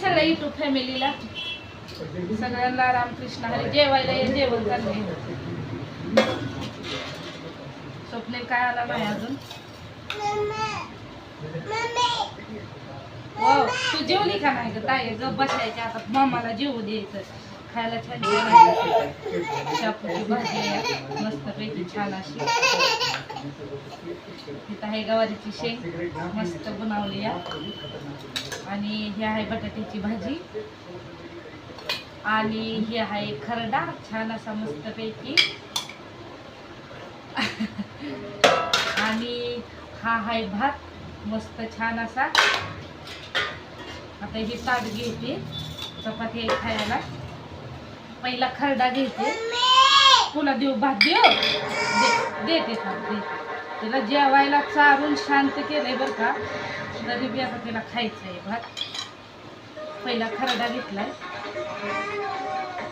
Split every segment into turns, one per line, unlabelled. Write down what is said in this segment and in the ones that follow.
सगळ्या युट्यूब फॅमिलीला सगळ्यांना रामकृष्ण हरी जेवायला ये जेवण चालले स्वप्नील काय आला नाही अजून? हो तू जेवली का नाही ग ताई? गप बसायच्या आता मामाला जेवू द्यायचं. खायला छान जेवण शापूची भाजी मस्तपैकी छान अशी. इथं आहे गवारीची शेंग. मस्त बनवली या आणि ही आहे बटाट्याची भाजी. आणि ही आहे खरडा. छान असा मस्तपैकी. आणि हा आहे भात. मस्त छान असा. आता ही ताट घेते. चपाती खायला. पहिला खरडा घेते. पुन्हा देऊ भात देऊ? दे. देते थांब, तिला जेवायला चारून शांत केलंय बरं का. तरी बी आता तिला खायचं आहे भात. पहिला खरडा घेतलाय.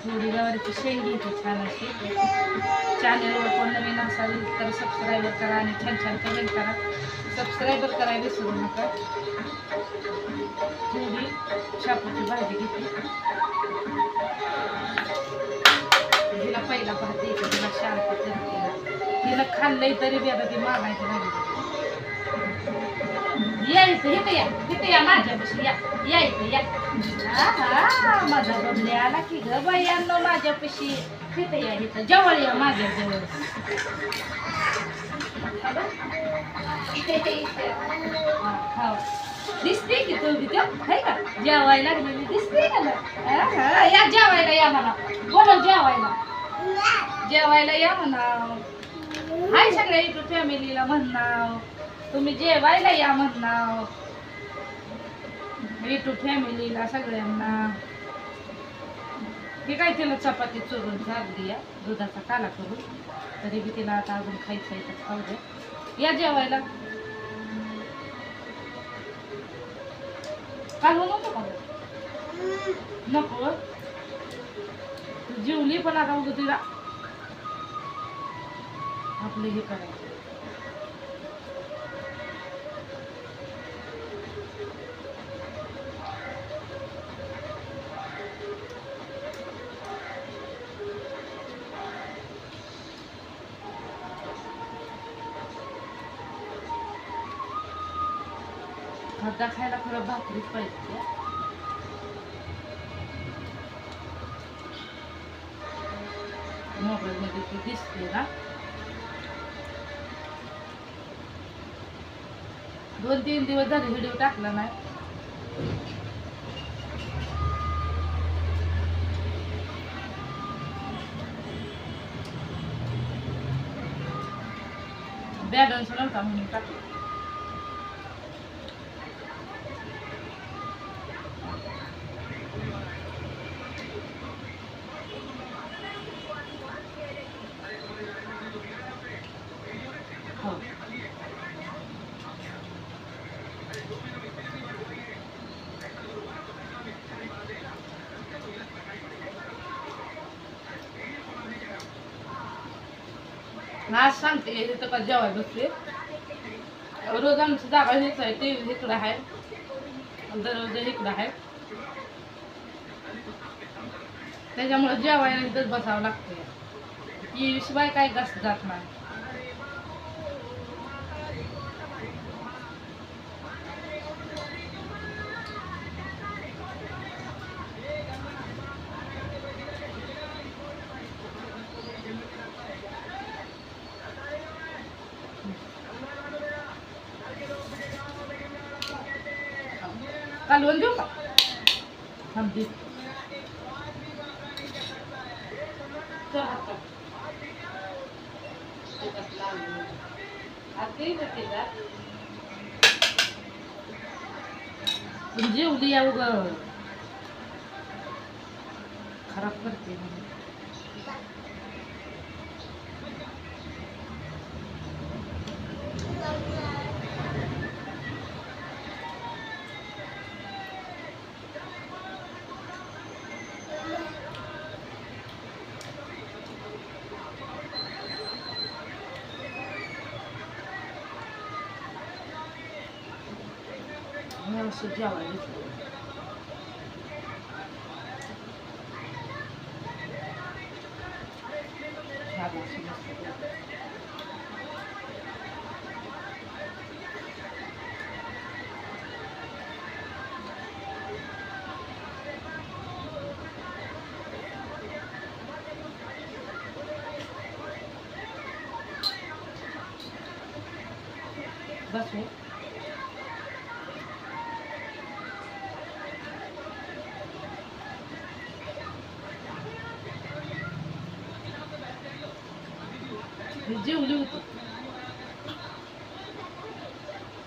थोडी गवारीची शेंग घेते छान अशी. चॅनलवर कोण नवीन असाल तर सबस्क्राईबर करा आणि छान छान कमेंट करा. सबस्क्राईबर करायला विसरू नका. थोडी शापूची भाजी घेते तिला पहिला भात येते तिला शांत तिला तिला खाल्लंय तरी बी आता ती मागायची लागली या इथं या इथं या माझ्यापाशी या यायचं या. हा माझा बबले आला की ग बाई आणलो माझ्यापाशी. इथं या इथं जवळ या माझ्या जवळ. हो. दिसते की तू तिथं आहे का? जेवायला लागलेली दिसते का ना या जेवायला या म्हणा. बोलव जेवायला. जेवायला या म्हणा. हाय सगळ्या युट्यूब फॅमिलीला म्हणणार तुम्ही जेवायला या म्हणणार युट्यूब फॅमिलीला सगळ्यांना. हे काय तिला चपाती चुरून चालली आहे दुधाचा काला करून. तरी बी तिला आता अजून खायचं आहे तर खाऊ दे. या जेवायला. काल नको का? नको. जेवली पण आता उगं तिला आपलं हे करायचं. खड्डा खायला खरं भाकरीच पाहिजे मोबाईलमध्ये ती दिसते ना? दोन तीन दिवस झाले व्हिडिओ टाकला नाही. बॅलन्स नव्हता म्हणून टाकला आज सांगते इथं का जेवाय बसते रोज आमची जागा हेच आहे ते इकडं आहे. दररोज इकडं आहे. त्याच्यामुळे जेवायला इथंच बसावं लागतं शिवाय काय जास्त जात नाही. कालवण देऊ का? थांब दे चल हात खराब करते 要睡觉了，就。That's right. जेवली होती.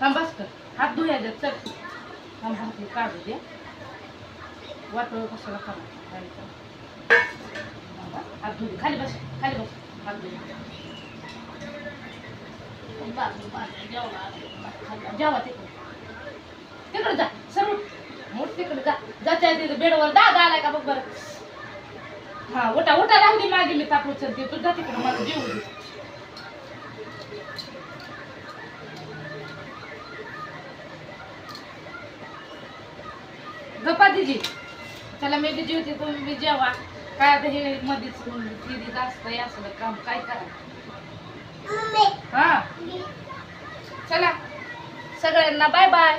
थांब बस कर. हात धुया द्या चल. थांब हात हे काढू दे. वाटोळ कशाला खाऊ हात धुऊ खाली बस खाली बस. हात धुऊ जेवा तिकडे. तिकडे जा. सर मोठ तिकडे जा. जाच्या तिथे बेडवर. दादा आलाय का बघ बरं. हा उठा उठा. राहू दे मागे मी ताप उचलते तू जा तिकडे. मला जेवू दे. गप्पा दिजी चला मी बी जेवते तुम्ही बी जेवा काय आता हे मध्येच दिदी असतं असलं काम काय करा? हा. चला. सगळ्यांना बाय बाय